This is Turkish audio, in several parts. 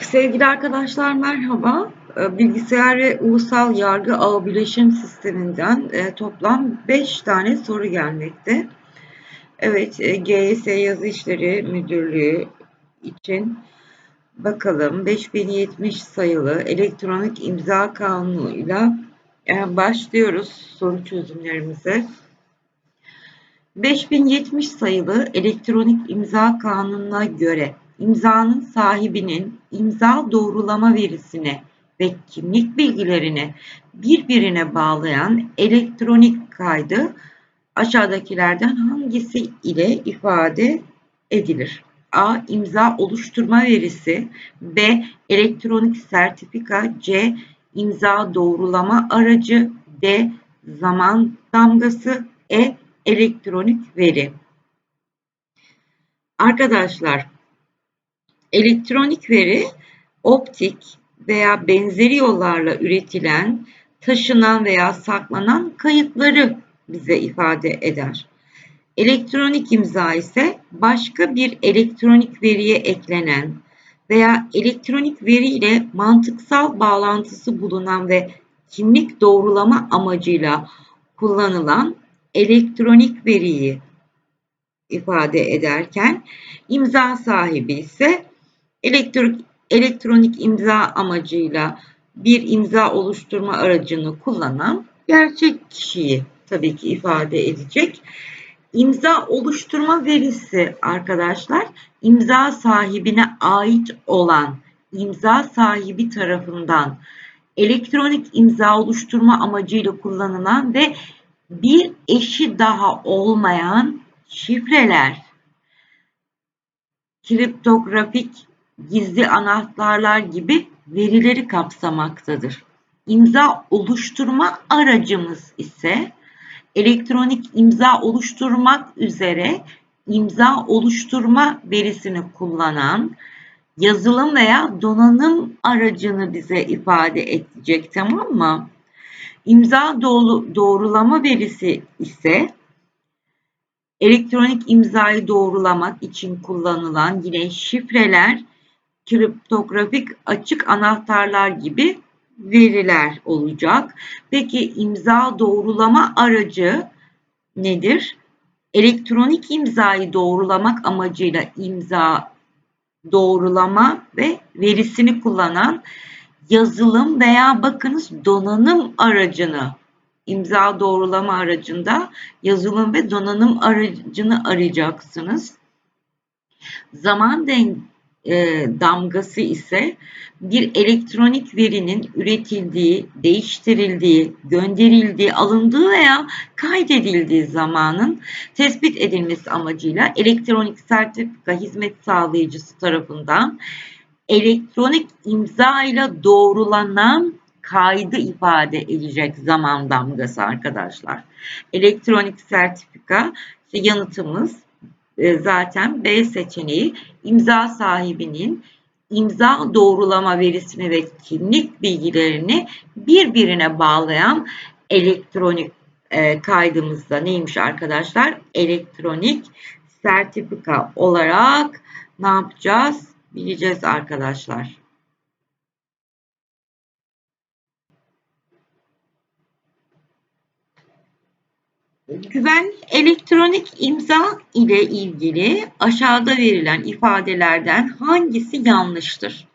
Sevgili arkadaşlar merhaba. Ee, Bilgisayar ve Ulusal Yargı Ağı Bileşim Sisteminden e, toplam 5 tane soru gelmekte. Evet, e, GYS Yazı İşleri Müdürlüğü için bakalım 5070 sayılı elektronik imza kanunuyla e, başlıyoruz soru çözümlerimize. 5070 sayılı elektronik imza kanununa göre imzanın sahibinin imza doğrulama verisine ve kimlik bilgilerini birbirine bağlayan elektronik kaydı aşağıdakilerden hangisi ile ifade edilir? A. imza oluşturma verisi B. Elektronik sertifika C. imza doğrulama aracı D. Zaman damgası E. Elektronik veri Arkadaşlar Elektronik veri optik veya benzeri yollarla üretilen, taşınan veya saklanan kayıtları bize ifade eder. Elektronik imza ise başka bir elektronik veriye eklenen veya elektronik veri ile mantıksal bağlantısı bulunan ve kimlik doğrulama amacıyla kullanılan elektronik veriyi ifade ederken imza sahibi ise Elektrik, elektronik imza amacıyla bir imza oluşturma aracını kullanan gerçek kişiyi tabii ki ifade edecek. İmza oluşturma verisi arkadaşlar imza sahibine ait olan imza sahibi tarafından elektronik imza oluşturma amacıyla kullanılan ve bir eşi daha olmayan şifreler, kriptografik gizli anahtarlar gibi verileri kapsamaktadır. İmza oluşturma aracımız ise elektronik imza oluşturmak üzere imza oluşturma verisini kullanan yazılım veya donanım aracını bize ifade edecek tamam mı? İmza doğrulama verisi ise elektronik imzayı doğrulamak için kullanılan yine şifreler kriptografik açık anahtarlar gibi veriler olacak. Peki imza doğrulama aracı nedir? Elektronik imzayı doğrulamak amacıyla imza doğrulama ve verisini kullanan yazılım veya bakınız donanım aracını imza doğrulama aracında yazılım ve donanım aracını arayacaksınız. Zaman e, damgası ise bir elektronik verinin üretildiği, değiştirildiği, gönderildiği, alındığı veya kaydedildiği zamanın tespit edilmesi amacıyla elektronik sertifika hizmet sağlayıcısı tarafından elektronik imza ile doğrulanan kaydı ifade edecek zaman damgası arkadaşlar. Elektronik sertifika yanıtımız e, zaten B seçeneği imza sahibinin imza doğrulama verisini ve kimlik bilgilerini birbirine bağlayan elektronik e, kaydımızda neymiş arkadaşlar? Elektronik sertifika olarak ne yapacağız? Bileceğiz arkadaşlar. Güven elektronik imza ile ilgili aşağıda verilen ifadelerden hangisi yanlıştır?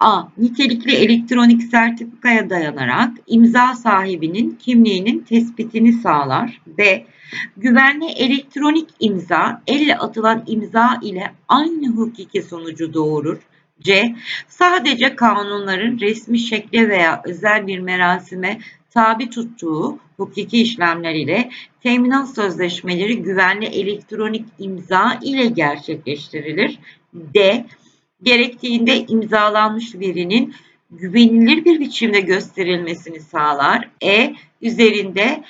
A. Nitelikli elektronik sertifikaya dayanarak imza sahibinin kimliğinin tespitini sağlar. B. Güvenli elektronik imza elle atılan imza ile aynı hukuki sonucu doğurur. C. Sadece kanunların resmi şekle veya özel bir merasime tabi tuttuğu hukuki işlemler ile teminat sözleşmeleri güvenli elektronik imza ile gerçekleştirilir. D. Gerektiğinde imzalanmış verinin güvenilir bir biçimde gösterilmesini sağlar. E. Üzerinde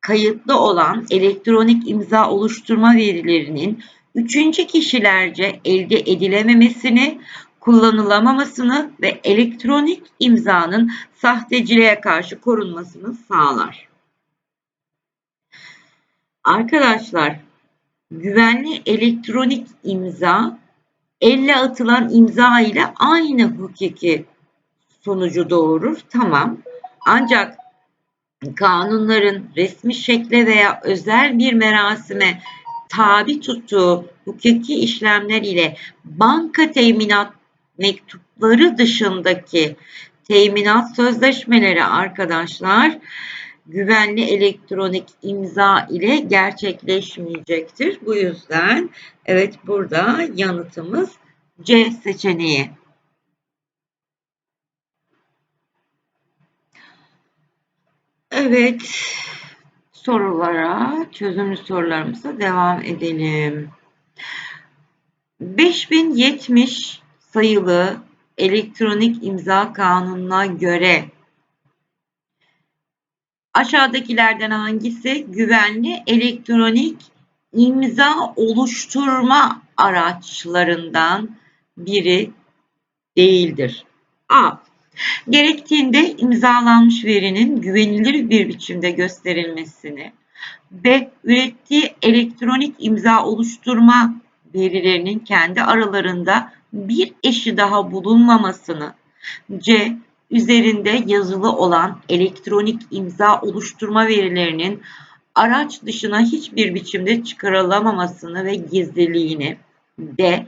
kayıtlı olan elektronik imza oluşturma verilerinin üçüncü kişilerce elde edilememesini, kullanılamamasını ve elektronik imzanın sahteciliğe karşı korunmasını sağlar. Arkadaşlar, güvenli elektronik imza elle atılan imza ile aynı hukuki sonucu doğurur. Tamam. Ancak kanunların resmi şekle veya özel bir merasime tabi tuttuğu hukuki işlemler ile banka teminat mektupları dışındaki teminat sözleşmeleri arkadaşlar güvenli elektronik imza ile gerçekleşmeyecektir. Bu yüzden evet burada yanıtımız C seçeneği. Evet, sorulara, çözümlü sorularımıza devam edelim. 5070 sayılı elektronik imza kanununa göre aşağıdakilerden hangisi güvenli elektronik imza oluşturma araçlarından biri değildir? A. Gerektiğinde imzalanmış verinin güvenilir bir biçimde gösterilmesini B. Ürettiği elektronik imza oluşturma verilerinin kendi aralarında bir eşi daha bulunmamasını C. Üzerinde yazılı olan elektronik imza oluşturma verilerinin araç dışına hiçbir biçimde çıkarılamamasını ve gizliliğini D.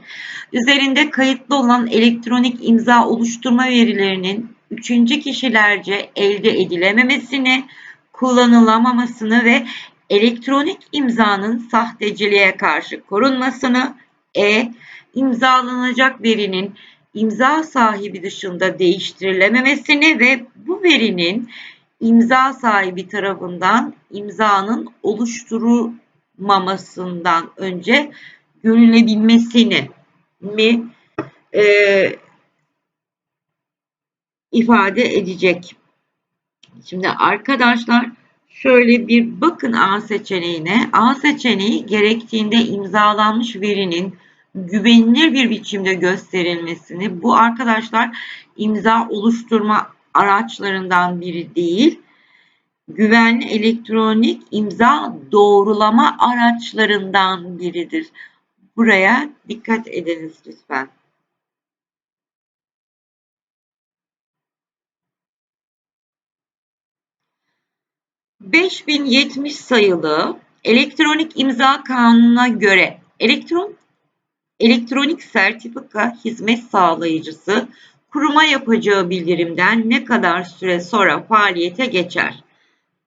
Üzerinde kayıtlı olan elektronik imza oluşturma verilerinin üçüncü kişilerce elde edilememesini, kullanılamamasını ve elektronik imzanın sahteciliğe karşı korunmasını, E. imzalanacak verinin imza sahibi dışında değiştirilememesini ve bu verinin imza sahibi tarafından imzanın oluşturulmamasından önce görülebilmesini mi e, ifade edecek. Şimdi arkadaşlar şöyle bir bakın A seçeneğine. A seçeneği gerektiğinde imzalanmış verinin güvenilir bir biçimde gösterilmesini bu arkadaşlar imza oluşturma araçlarından biri değil güvenli elektronik imza doğrulama araçlarından biridir. Buraya dikkat ediniz lütfen. ...5070 sayılı elektronik imza kanununa göre elektron elektronik sertifika hizmet sağlayıcısı kuruma yapacağı bildirimden ne kadar süre sonra faaliyete geçer?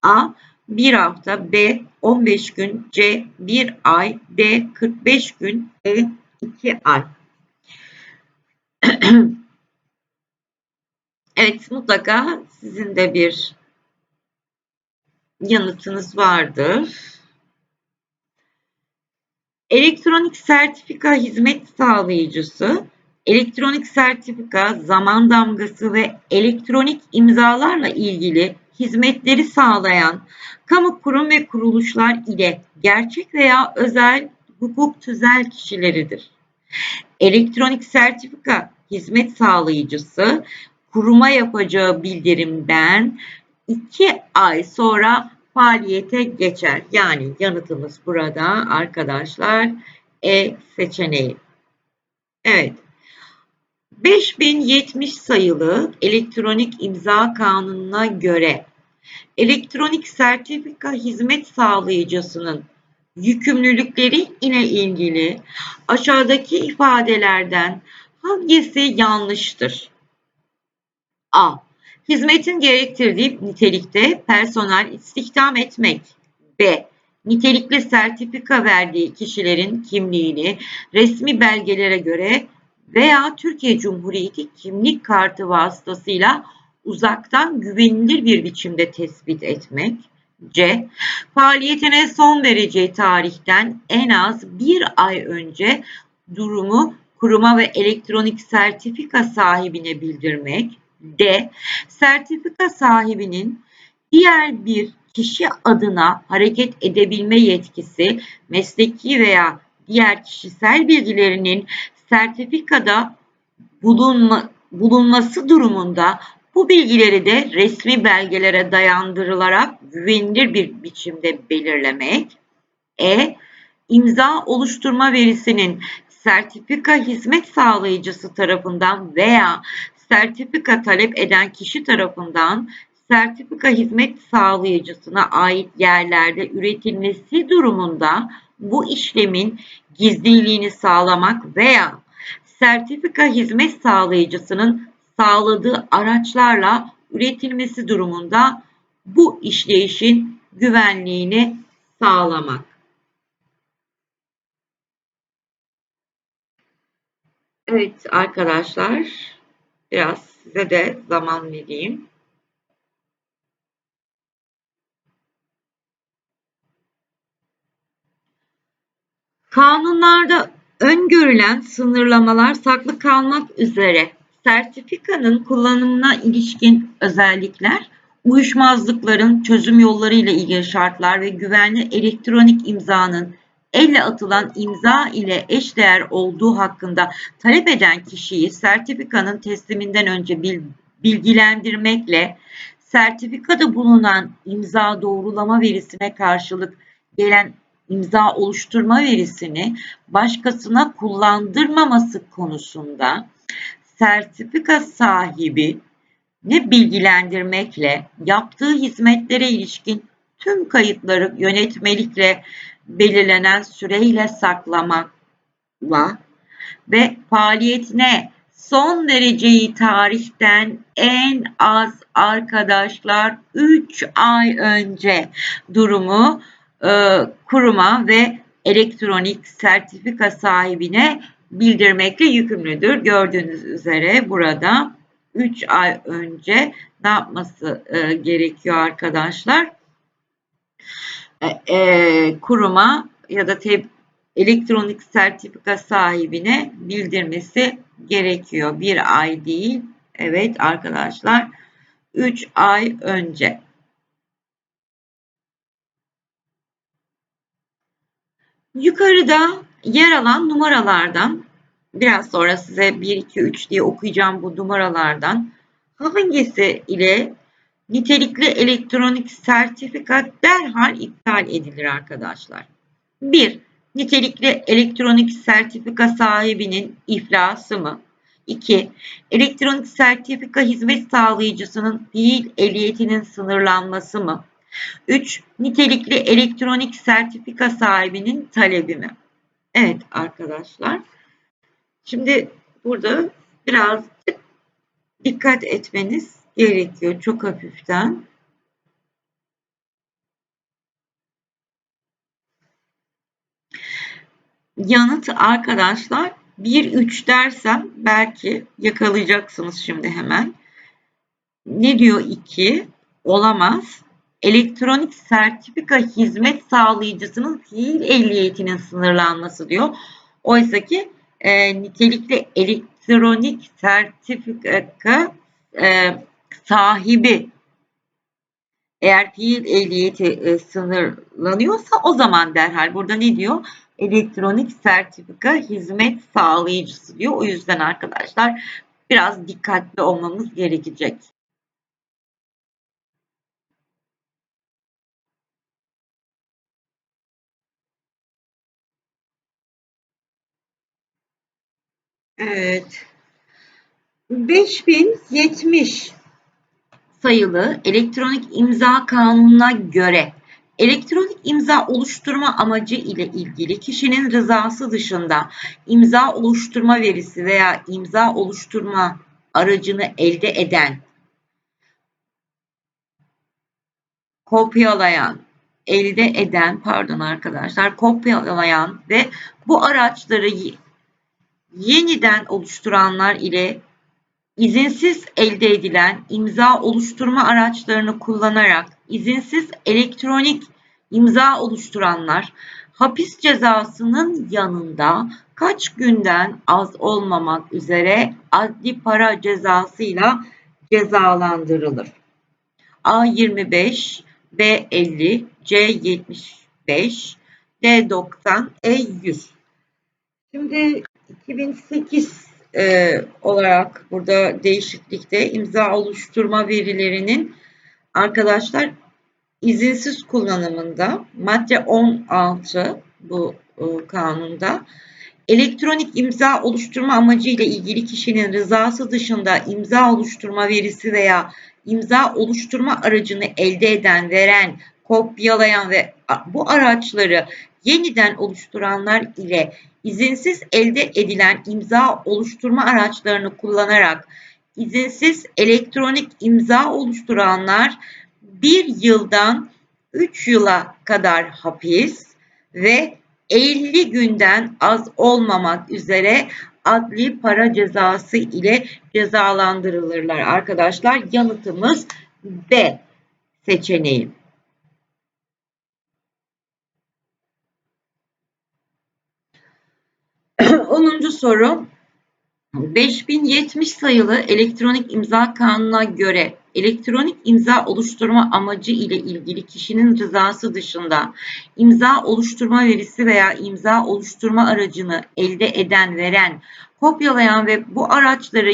A. 1 hafta B 15 gün C 1 ay D 45 gün E 2 ay. evet mutlaka sizin de bir yanıtınız vardır. Elektronik sertifika hizmet sağlayıcısı elektronik sertifika, zaman damgası ve elektronik imzalarla ilgili hizmetleri sağlayan kamu kurum ve kuruluşlar ile gerçek veya özel hukuk tüzel kişileridir. Elektronik sertifika hizmet sağlayıcısı kuruma yapacağı bildirimden iki ay sonra faaliyete geçer. Yani yanıtımız burada arkadaşlar E seçeneği. Evet. 5070 sayılı elektronik imza kanununa göre elektronik sertifika hizmet sağlayıcısının yükümlülükleri ile ilgili aşağıdaki ifadelerden hangisi yanlıştır? A. Hizmetin gerektirdiği nitelikte personel istihdam etmek. B. Nitelikli sertifika verdiği kişilerin kimliğini resmi belgelere göre veya Türkiye Cumhuriyeti kimlik kartı vasıtasıyla uzaktan güvenilir bir biçimde tespit etmek. C. Faaliyetine son vereceği tarihten en az bir ay önce durumu kuruma ve elektronik sertifika sahibine bildirmek. D. Sertifika sahibinin diğer bir kişi adına hareket edebilme yetkisi, mesleki veya diğer kişisel bilgilerinin sertifikada bulunma, bulunması durumunda bu bilgileri de resmi belgelere dayandırılarak güvenilir bir biçimde belirlemek. E. imza oluşturma verisinin sertifika hizmet sağlayıcısı tarafından veya sertifika talep eden kişi tarafından sertifika hizmet sağlayıcısına ait yerlerde üretilmesi durumunda bu işlemin gizliliğini sağlamak veya sertifika hizmet sağlayıcısının sağladığı araçlarla üretilmesi durumunda bu işleyişin güvenliğini sağlamak. Evet arkadaşlar biraz size de zaman vereyim. Kanunlarda öngörülen sınırlamalar saklı kalmak üzere sertifikanın kullanımına ilişkin özellikler, uyuşmazlıkların çözüm yolları ile ilgili şartlar ve güvenli elektronik imzanın elle atılan imza ile eşdeğer olduğu hakkında talep eden kişiyi sertifikanın tesliminden önce bilgilendirmekle sertifikada bulunan imza doğrulama verisine karşılık gelen imza oluşturma verisini başkasına kullandırmaması konusunda sertifika sahibi ne bilgilendirmekle yaptığı hizmetlere ilişkin tüm kayıtları yönetmelikle belirlenen süreyle saklamakla ve faaliyetine son dereceyi tarihten en az arkadaşlar 3 ay önce durumu e, kuruma ve elektronik sertifika sahibine bildirmekle yükümlüdür. Gördüğünüz üzere burada 3 ay önce ne yapması e, gerekiyor arkadaşlar? E, e, kuruma ya da te, elektronik sertifika sahibine bildirmesi gerekiyor. Bir ay değil. Evet arkadaşlar 3 ay önce. Yukarıda yer alan numaralardan biraz sonra size 1, 2, 3 diye okuyacağım bu numaralardan hangisi ile nitelikli elektronik sertifika derhal iptal edilir arkadaşlar. 1. Nitelikli elektronik sertifika sahibinin iflası mı? 2. Elektronik sertifika hizmet sağlayıcısının fiil ehliyetinin sınırlanması mı? 3. Nitelikli elektronik sertifika sahibinin talebi mi? Evet arkadaşlar. Şimdi burada biraz dikkat etmeniz gerekiyor çok hafiften. Yanıt arkadaşlar 1-3 dersem belki yakalayacaksınız şimdi hemen. Ne diyor 2? Olamaz elektronik sertifika hizmet sağlayıcısının fiil ehliyetinin sınırlanması diyor. Oysa ki e, nitelikli elektronik sertifika e, sahibi eğer fiil ehliyeti e, sınırlanıyorsa o zaman derhal burada ne diyor? Elektronik sertifika hizmet sağlayıcısı diyor. O yüzden arkadaşlar biraz dikkatli olmamız gerekecek. Evet. 5070 sayılı elektronik imza kanununa göre elektronik imza oluşturma amacı ile ilgili kişinin rızası dışında imza oluşturma verisi veya imza oluşturma aracını elde eden, kopyalayan, elde eden, pardon arkadaşlar, kopyalayan ve bu araçları yeniden oluşturanlar ile izinsiz elde edilen imza oluşturma araçlarını kullanarak izinsiz elektronik imza oluşturanlar hapis cezasının yanında kaç günden az olmamak üzere adli para cezasıyla cezalandırılır. A25, B50, C75, D90, E100. Şimdi 2008 e, olarak burada değişiklikte imza oluşturma verilerinin arkadaşlar izinsiz kullanımında madde 16 bu e, kanunda Elektronik imza oluşturma amacıyla ilgili kişinin rızası dışında imza oluşturma verisi veya imza oluşturma aracını elde eden, veren, kopyalayan ve bu araçları yeniden oluşturanlar ile izinsiz elde edilen imza oluşturma araçlarını kullanarak izinsiz elektronik imza oluşturanlar bir yıldan 3 yıla kadar hapis ve 50 günden az olmamak üzere adli para cezası ile cezalandırılırlar. Arkadaşlar yanıtımız B seçeneği. 10. soru 5070 sayılı elektronik imza kanununa göre elektronik imza oluşturma amacı ile ilgili kişinin rızası dışında imza oluşturma verisi veya imza oluşturma aracını elde eden, veren, kopyalayan ve bu araçları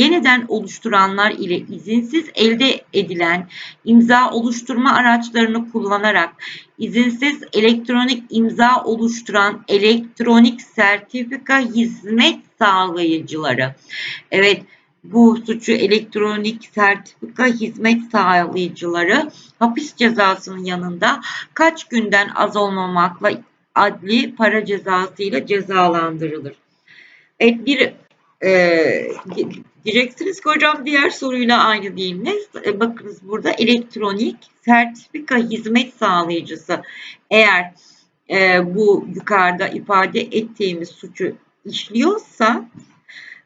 yeniden oluşturanlar ile izinsiz elde edilen imza oluşturma araçlarını kullanarak izinsiz elektronik imza oluşturan elektronik sertifika hizmet sağlayıcıları. Evet, bu suçu elektronik sertifika hizmet sağlayıcıları hapis cezasının yanında kaç günden az olmamakla adli para cezası ile cezalandırılır. Evet bir e, diyeceksiniz ki hocam diğer soruyla aynı değil mi? E, bakınız burada elektronik sertifika hizmet sağlayıcısı. Eğer e, bu yukarıda ifade ettiğimiz suçu işliyorsa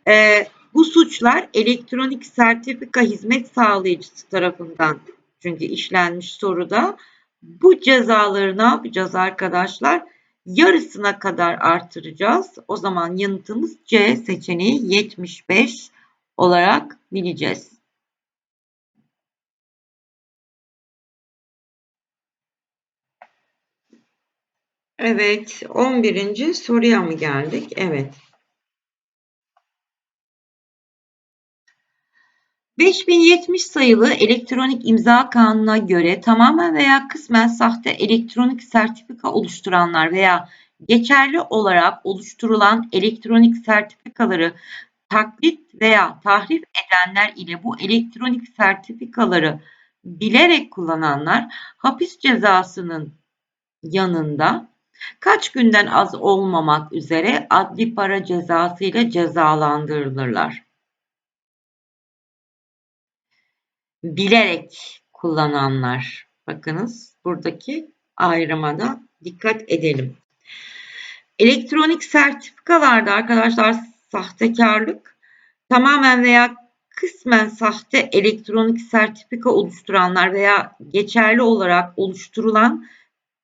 e, bu suçlar elektronik sertifika hizmet sağlayıcısı tarafından çünkü işlenmiş soruda bu cezaları ne yapacağız arkadaşlar? Yarısına kadar artıracağız. O zaman yanıtımız C seçeneği 75 olarak bileceğiz. Evet, 11. soruya mı geldik? Evet. 5070 sayılı elektronik imza kanununa göre tamamen veya kısmen sahte elektronik sertifika oluşturanlar veya geçerli olarak oluşturulan elektronik sertifikaları taklit veya tahrif edenler ile bu elektronik sertifikaları bilerek kullananlar hapis cezasının yanında kaç günden az olmamak üzere adli para cezası ile cezalandırılırlar. Bilerek kullananlar. Bakınız buradaki ayrıma da dikkat edelim. Elektronik sertifikalarda arkadaşlar sahtekarlık tamamen veya kısmen sahte elektronik sertifika oluşturanlar veya geçerli olarak oluşturulan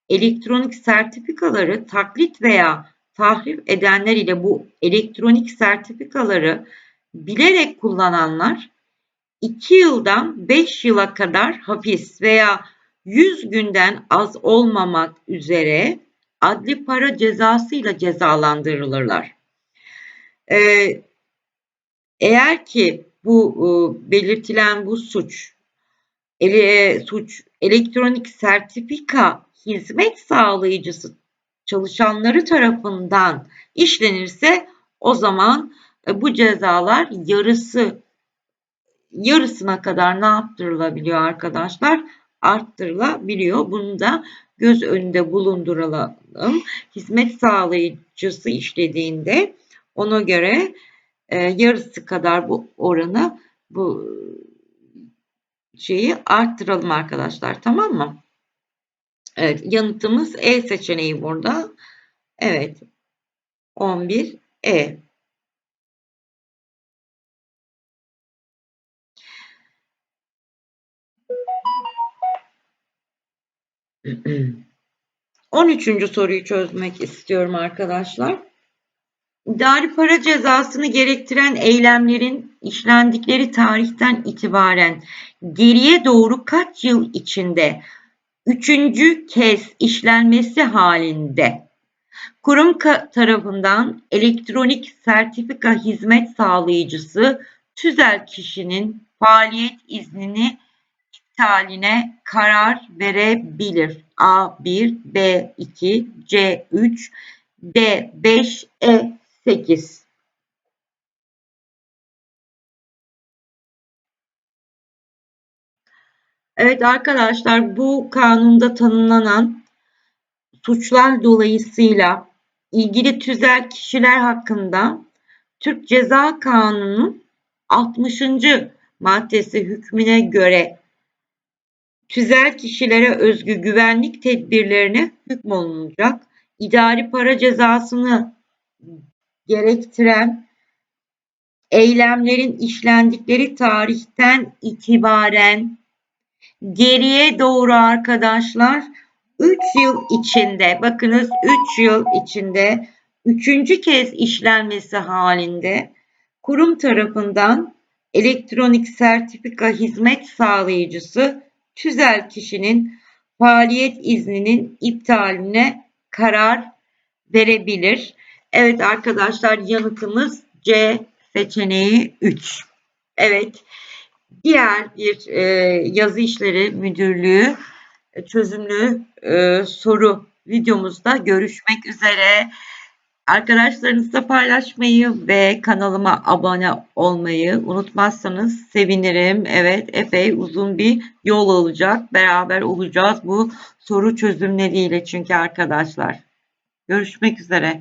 elektronik sertifikaları taklit veya tahrif edenler ile bu elektronik sertifikaları bilerek kullananlar 2 yıldan 5 yıla kadar hapis veya 100 günden az olmamak üzere adli para cezası ile cezalandırılırlar. Ee, eğer ki bu e, belirtilen bu suç ele, suç elektronik sertifika hizmet sağlayıcısı çalışanları tarafından işlenirse o zaman e, bu cezalar yarısı yarısına kadar ne yaptırılabiliyor arkadaşlar? Arttırılabiliyor. Bunu da göz önünde bulunduralım. Hizmet sağlayıcısı işlediğinde ona göre e, yarısı kadar bu oranı bu şeyi arttıralım arkadaşlar tamam mı? Evet yanıtımız E seçeneği burada. Evet 11 E. On üçüncü soruyu çözmek istiyorum arkadaşlar. İdari para cezasını gerektiren eylemlerin işlendikleri tarihten itibaren geriye doğru kaç yıl içinde üçüncü kez işlenmesi halinde kurum tarafından elektronik sertifika hizmet sağlayıcısı tüzel kişinin faaliyet iznini iptaline karar verebilir. A1, B2, C3, D 5, E 8. Evet arkadaşlar bu kanunda tanımlanan suçlar dolayısıyla ilgili tüzel kişiler hakkında Türk Ceza Kanunu 60. maddesi hükmüne göre tüzel kişilere özgü güvenlik tedbirlerine hükmolunacak. İdari para cezasını gerektiren eylemlerin işlendikleri tarihten itibaren geriye doğru arkadaşlar 3 yıl içinde bakınız 3 yıl içinde üçüncü kez işlenmesi halinde kurum tarafından elektronik sertifika hizmet sağlayıcısı tüzel kişinin faaliyet izninin iptaline karar verebilir. Evet arkadaşlar yanıtımız C seçeneği 3. Evet diğer bir e, yazı işleri müdürlüğü e, çözümlü e, soru videomuzda görüşmek üzere. Arkadaşlarınızla paylaşmayı ve kanalıma abone olmayı unutmazsanız sevinirim. Evet epey uzun bir yol olacak. Beraber olacağız bu soru çözümleriyle çünkü arkadaşlar. Görüşmek üzere.